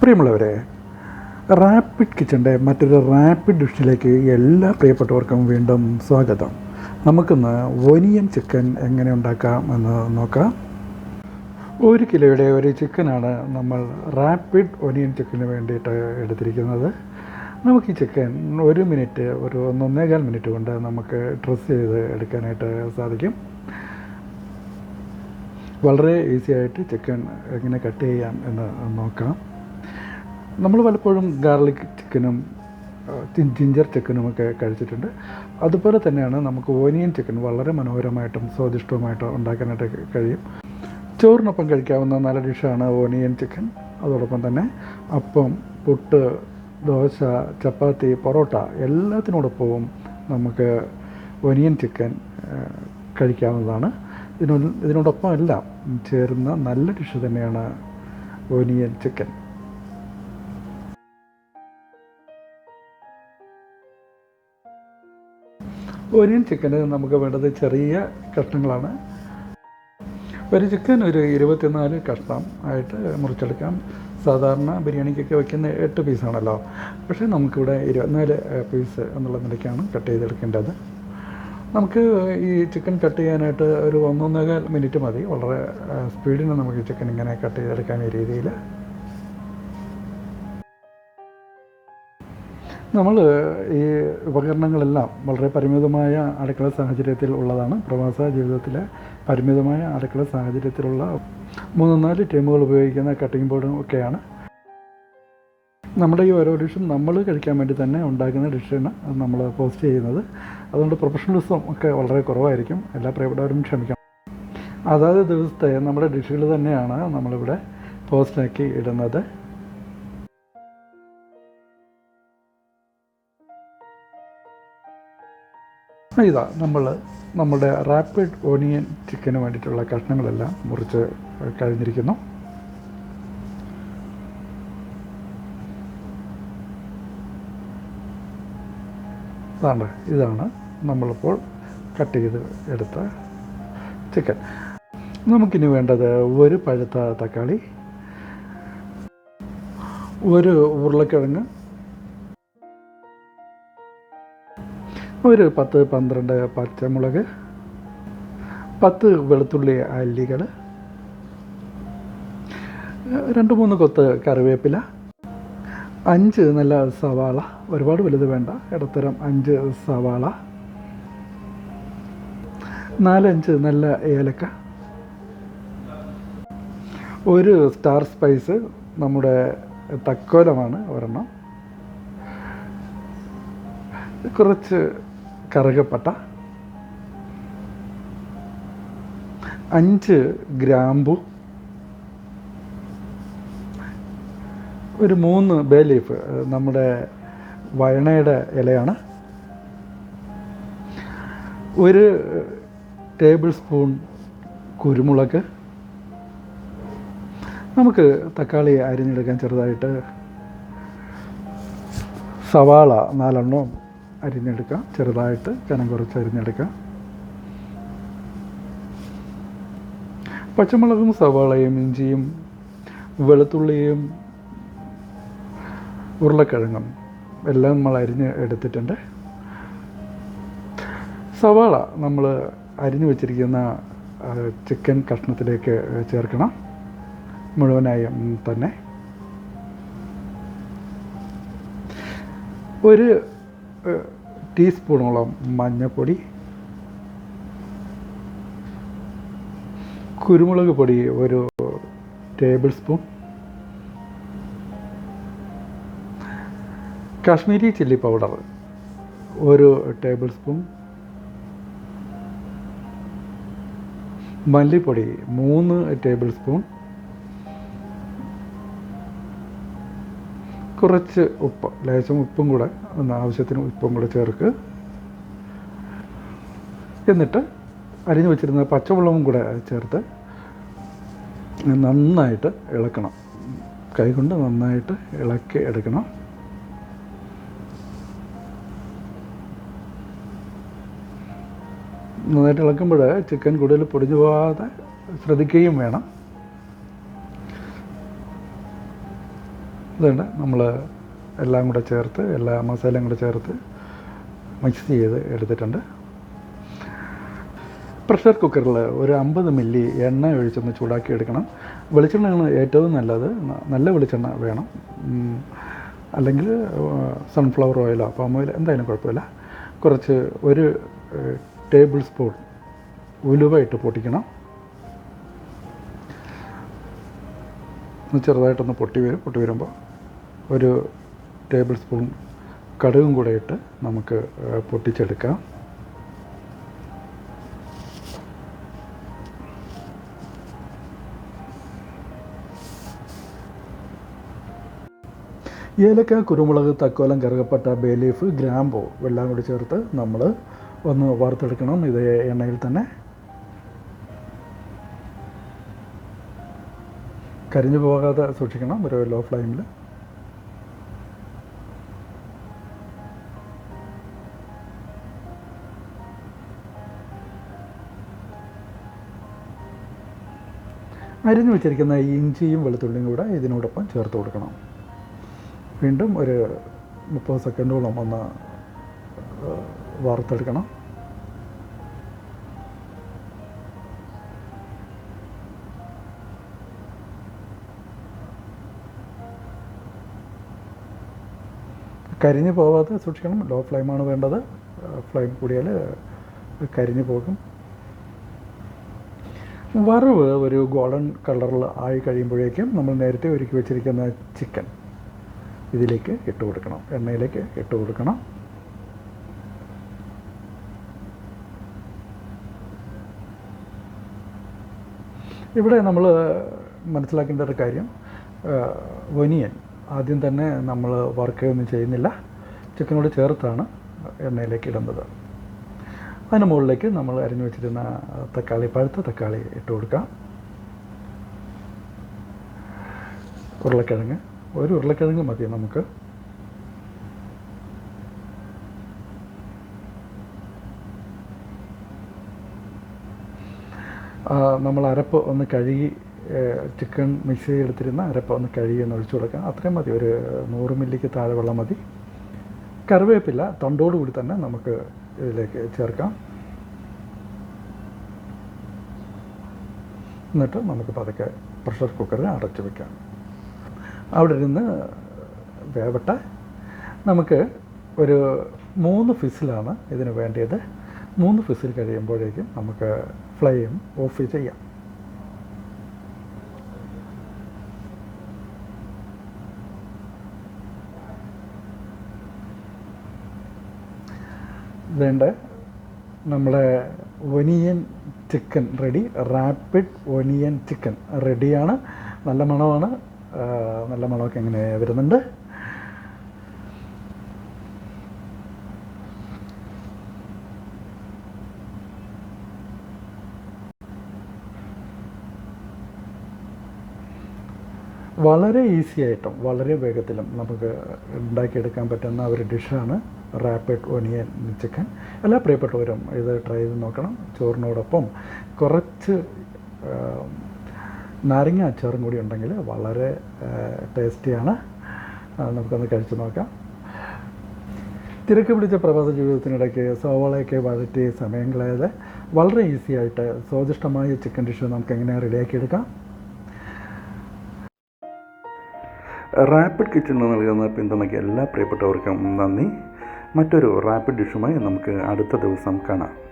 പ്രിയമുള്ളവരെ റാപ്പിഡ് കിച്ചന്റെ മറ്റൊരു റാപ്പിഡ് ഡിഷിലേക്ക് എല്ലാ പ്രിയപ്പെട്ടവർക്കും വീണ്ടും സ്വാഗതം. നമുക്കിന്ന് ഒനിയൻ ചിക്കൻ എങ്ങനെ ഉണ്ടാക്കാം എന്ന് നോക്കാം. ഒരു കിലോയുടെ ഒരു ചിക്കനാണ് നമ്മൾ റാപ്പിഡ് ഒനിയൻ ചിക്കന് വേണ്ടിയിട്ട് എടുത്തിരിക്കുന്നത്. നമുക്ക് ഈ ചിക്കൻ ഒരു മിനിറ്റ് ഒരു ഒന്നൊന്നേകാൽ മിനിറ്റ് കൊണ്ട് നമുക്ക് ഡ്രസ്സ് ചെയ്ത് എടുക്കാനായിട്ട് സാധിക്കും. വളരെ ഈസിയായിട്ട് ചിക്കൻ എങ്ങനെ കട്ട് ചെയ്യാം എന്ന് നോക്കാം. നമ്മൾ പലപ്പോഴും ഗാർലിക് ചിക്കനും ജിഞ്ചർ ചിക്കനുമൊക്കെ കഴിച്ചിട്ടുണ്ട്. അതുപോലെ തന്നെയാണ് നമുക്ക് ഓനിയൻ ചിക്കൻ വളരെ മനോഹരമായിട്ടും സ്വാദിഷ്ടവുമായിട്ടും ഉണ്ടാക്കാനായിട്ട് കഴിയും. ചോറിനൊപ്പം കഴിക്കാവുന്ന നല്ല ഡിഷാണ് ഓനിയൻ ചിക്കൻ അതോടൊപ്പം തന്നെ അപ്പം പുട്ട് ദോശ ചപ്പാത്തി പൊറോട്ട എല്ലാത്തിനോടൊപ്പവും നമുക്ക് ഒനിയൻ ചിക്കൻ കഴിക്കാവുന്നതാണ്. ഇതിനൊ ഇതിനോടൊപ്പം എല്ലാം ചേരുന്ന നല്ല ഡിഷ് തന്നെയാണ് ഒനിയൻ ചിക്കൻ ഒനിയൻ ചിക്കന് നമുക്ക് വേണ്ടത് ചെറിയ കഷ്ണങ്ങളാണ്. ഒരു ചിക്കൻ ഒരു ഇരുപത്തിനാല് കഷ്ണം ആയിട്ട് മുറിച്ചെടുക്കാം. സാധാരണ ബിരിയാണിക്കൊക്കെ വയ്ക്കുന്ന എട്ട് പീസാണല്ലോ പക്ഷേ നമുക്കിവിടെ ഇരുപത്തിനാല് പീസ് എന്നുള്ള നിലയ്ക്കാണ് കട്ട് ചെയ്തെടുക്കേണ്ടത്. നമുക്ക് ഈ ചിക്കൻ കട്ട് ചെയ്യാനായിട്ട് ഒരു ഒന്നൊന്നേകാൽ മിനിറ്റ് മതി. വളരെ സ്പീഡിന് നമുക്ക് ചിക്കൻ ഇങ്ങനെ കട്ട് ചെയ്തെടുക്കാൻ ഈ രീതിയിൽ. നമ്മൾ ഈ ഉപകരണങ്ങളെല്ലാം വളരെ പരിമിതമായ അടുക്കള സാഹചര്യത്തിൽ ഉള്ളതാണ്. പ്രവാസ ജീവിതത്തിലെ പരിമിതമായ അടുക്കള സാഹചര്യത്തിലുള്ള മൂന്ന് നാല് ടീമുകൾ ഉപയോഗിക്കുന്ന കട്ടിംഗ് ബോർഡും ഒക്കെയാണ്. നമ്മുടെ ഈ ഓരോ ഡിഷും നമ്മൾ കഴിക്കാൻ വേണ്ടി തന്നെ ഉണ്ടാക്കുന്ന ഡിഷാണ് നമ്മൾ പോസ്റ്റ് ചെയ്യുന്നത്. അതുകൊണ്ട് പ്രൊഫഷണലിസം ഒക്കെ വളരെ കുറവായിരിക്കും. എല്ലാ പ്രിയപ്പെട്ടവരും ക്ഷമിക്കണം. അതാത് ദിവസത്തെ നമ്മുടെ ഡിഷുകൾ തന്നെയാണ് നമ്മളിവിടെ പോസ്റ്റാക്കി ഇടുന്നത്. ഇതാ നമ്മൾ നമ്മുടെ റാപ്പിഡ് ഓനിയൻ ചിക്കന് വേണ്ടിയിട്ടുള്ള കഷ്ണങ്ങളെല്ലാം മുറിച്ച് കഴിഞ്ഞിരിക്കുന്നു. അതാണ് ഇതാണ് നമ്മളിപ്പോൾ കട്ട് ചെയ്ത് എടുത്ത ചിക്കൻ. നമുക്കിനി വേണ്ടത് ഒരു പഴുത്ത തക്കാളി ഒരു ഉരുളക്കിഴങ്ങ് ഒരു പത്ത് പന്ത്രണ്ട് പച്ചമുളക് പത്ത് വെളുത്തുള്ളി അല്ലികൾ രണ്ട് മൂന്ന് കൊത്ത് കറിവേപ്പില അഞ്ച് നല്ല സവാള ഒരുപാട് വലുത് വേണ്ട ഇടത്തരം അഞ്ച് സവാള നാലഞ്ച് നല്ല ഏലക്ക ഒരു സ്റ്റാർ സ്പൈസ് നമ്മുടെ തക്കോലമാണ് ഒരെണ്ണം. കുറച്ച് കറുകപ്പട്ട. അഞ്ച് ഗ്രാമ്പു. ഒരു മൂന്ന് ബേ ലീഫ് നമ്മുടെ വയണയുടെ ഇലയാണ്. ഒരു ടേബിൾ സ്പൂൺ കുരുമുളക്. നമുക്ക് തക്കാളി അരിഞ്ഞെടുക്കാൻ ചെറുതായിട്ട് സവാള നാലെണ്ണവും അരിഞ്ഞെടുക്കാം. ചെറുതായിട്ട് കനം കുറച്ച് അരിഞ്ഞെടുക്കാം. പച്ചമുളകും സവാളയും ഇഞ്ചിയും വെളുത്തുള്ളിയും ഉരുളക്കിഴങ്ങും എല്ലാം നമ്മൾ അരിഞ്ഞ് എടുത്തിട്ടുണ്ട്. സവാള നമ്മൾ അരിഞ്ഞു വെച്ചിരിക്കുന്ന ചിക്കൻ കഷ്ണത്തിലേക്ക് ചേർക്കണം. മുഴുവനായും തന്നെ. ഒരു ടീസ്പൂണോളം മഞ്ഞൾപ്പൊടി കുരുമുളക് പൊടി ഒരു tablespoon Kashmiri chilli powder ഒരു ടേബിൾ സ്പൂൺ മല്ലിപ്പൊടി മൂന്ന് ടേബിൾ സ്പൂൺ കുറച്ച് ഉപ്പ് ലേശം ഉപ്പും കൂടെ ഒന്ന് ആവശ്യത്തിന് ഉപ്പും കൂടെ ചേർക്ക്. എന്നിട്ട് അരിഞ്ഞു വെച്ചിരുന്ന പച്ചവെള്ളവും കൂടെ ചേർത്ത് നന്നായിട്ട് ഇളക്കണം. കൈകൊണ്ട് നന്നായിട്ട് ഇളക്കി എടുക്കണം. നന്നായിട്ട് ഇളക്കുമ്പോൾ ചിക്കൻ കൂടുതൽ പൊടിഞ്ഞു പോകാതെ ശ്രദ്ധിക്കുകയും വേണം. അതുകൊണ്ട് നമ്മൾ എല്ലാം കൂടെ ചേർത്ത് എല്ലാ മസാലയും കൂടെ ചേർത്ത് മിക്സ് ചെയ്ത് എടുത്തിട്ടുണ്ട്. പ്രഷർ കുക്കറിൽ ഒരു അമ്പത് മില്ലി എണ്ണ ഒഴിച്ചൊന്ന് ചൂടാക്കി എടുക്കണം. വെളിച്ചെണ്ണയാണ് ഏറ്റവും നല്ലത്. നല്ല വെളിച്ചെണ്ണ വേണം. അല്ലെങ്കിൽ സൺഫ്ലവർ ഓയിലോ പാം ഓയിലോ എന്തായാലും കുഴപ്പമില്ല. കുറച്ച് ഒരു ടേബിൾ സ്പൂൺ ഉലുവ ഇട്ട് പൊട്ടിക്കണം. ചെറുതായിട്ടൊന്ന് പൊട്ടി വരും പൊട്ടി വരുമ്പോൾ ഒരു ടേബിൾ സ്പൂൺ കടുകും കൂടെ ഇട്ട് നമുക്ക് പൊട്ടിച്ചെടുക്കാം. ഏലക്ക കുരുമുളക് തക്കോലം കറുകപ്പട്ട ബേ ലീഫ് ഗ്രാമ്പോ വെള്ളം കൂടി ചേർത്ത് നമ്മൾ ഒന്ന് വറുത്തെടുക്കണം. ഇത് എണ്ണയിൽ തന്നെ. കരിഞ്ഞു പോകാതെ സൂക്ഷിക്കണം. ഒരു ലോ. ഫ്ലെയിമിൽ അരിഞ്ഞു വെച്ചിരിക്കുന്ന ഇഞ്ചിയും വെളുത്തുള്ളിയും കൂടെ ഇതിനോടൊപ്പം ചേർത്ത് കൊടുക്കണം. വീണ്ടും ഒരു മുപ്പത് സെക്കൻഡോളം ഒന്ന് വാർത്തെടുക്കണം കരിഞ്ഞു പോവാതെ സൂക്ഷിക്കണം. ലോ ഫ്ലെയിമാണ് വേണ്ടത്. ഫ്ലെയിം കൂടിയാൽ കരിഞ്ഞു പോകും. വറവ് ഒരു ഗോൾഡൻ കളറിൽ ആയി കഴിയുമ്പോഴേക്കും നമ്മൾ നേരത്തെ ഒരുക്കി വെച്ചിരിക്കുന്ന ചിക്കൻ ഇതിലേക്ക് ഇട്ട് കൊടുക്കണം. എണ്ണയിലേക്ക് ഇട്ട് കൊടുക്കണം. ഇവിടെ നമ്മൾ മനസ്സിലാക്കേണ്ട ഒരു കാര്യം വനിയൻ ആദ്യം തന്നെ നമ്മൾ വറുക്കുകയൊന്നും ചെയ്യുന്നില്ല. ചിക്കനോട് ചേർത്താണ് എണ്ണയിലേക്ക് ഇടുന്നത്. അതിന് മുകളിലേക്ക് നമ്മൾ അരിഞ്ഞു വെച്ചിരുന്ന തക്കാളി പഴുത്ത തക്കാളി ഇട്ട് കൊടുക്കാം. ഉരുളക്കിഴങ്ങ്. ഒരു ഉരുളക്കിഴങ്ങ് മതി നമുക്ക്. നമ്മൾ അരപ്പ് ഒന്ന് കഴുകി ചിക്കൻ മിക്സ് ചെയ്തെടുത്തിരുന്ന അരപ്പ് ഒന്ന് കഴുകി ഒന്ന് ഒഴിച്ചു കൊടുക്കാം. അത്രയും മതി. ഒരു നൂറ് മില്ലിക്ക് താഴെ വെള്ളം മതി. കറിവേപ്പില്ല തണ്ടോടുകൂടി തന്നെ നമുക്ക് ഇതിലേക്ക് ചേർക്കാം. എന്നിട്ട് നമുക്ക് പതുക്കെ പ്രഷർ കുക്കറിൽ അടച്ചു വെക്കാം. അവിടെ ഇരുന്ന് വേവട്ടെ. നമുക്ക് ഒരു മൂന്ന് ഫിസിലാണ് ഇതിന് വേണ്ടിയത്. മൂന്ന് ഫിസിൽ കഴിയുമ്പോഴേക്കും നമുക്ക് ഫ്ലെയിം ഓഫ് ചെയ്യാം. വേണ്ട? നമ്മുടെ onion chicken ready. Rapid onion chicken റെഡിയാണ്. നല്ല മണമാണ്. നല്ല മണമൊക്കെ എങ്ങനെ വരുന്നുണ്ട്. വളരെ ഈസി ആയിട്ടും വളരെ വേഗത്തിലും നമുക്ക് ഉണ്ടാക്കിയെടുക്കാൻ പറ്റുന്ന ഒരു ഡിഷാണ് റാപ്പിഡ് ഒനിയൻ ചിക്കൻ എല്ലാ പ്രിയപ്പെട്ടവരും ഇത് ട്രൈ ചെയ്ത് നോക്കണം. ചോറിനോടൊപ്പം കുറച്ച് നാരങ്ങ അച്ചാറും കൂടി ഉണ്ടെങ്കിൽ വളരെ ടേസ്റ്റിയാണ്. നമുക്കൊന്ന് കഴിച്ചു നോക്കാം. തിരക്ക് പിടിച്ച പ്രവാസ ജീവിതത്തിനിടയ്ക്ക് സോവളയൊക്കെ വഴറ്റി സമയം കളയാതെ വളരെ ഈസി ആയിട്ട് സ്വാദിഷ്ടമായ ചിക്കൻ ഡിഷ് നമുക്ക് എങ്ങനെ റെഡിയാക്കി എടുക്കാം? റാപ്പിഡ് കിച്ചണിൽ നൽകുന്ന പിന്തുണയ്ക്ക് എല്ലാ പ്രിയപ്പെട്ടവർക്കും നന്ദി. മറ്റൊരു റാപ്പിഡ് ഡിഷുമായി നമുക്ക് അടുത്ത ദിവസം കാണാം.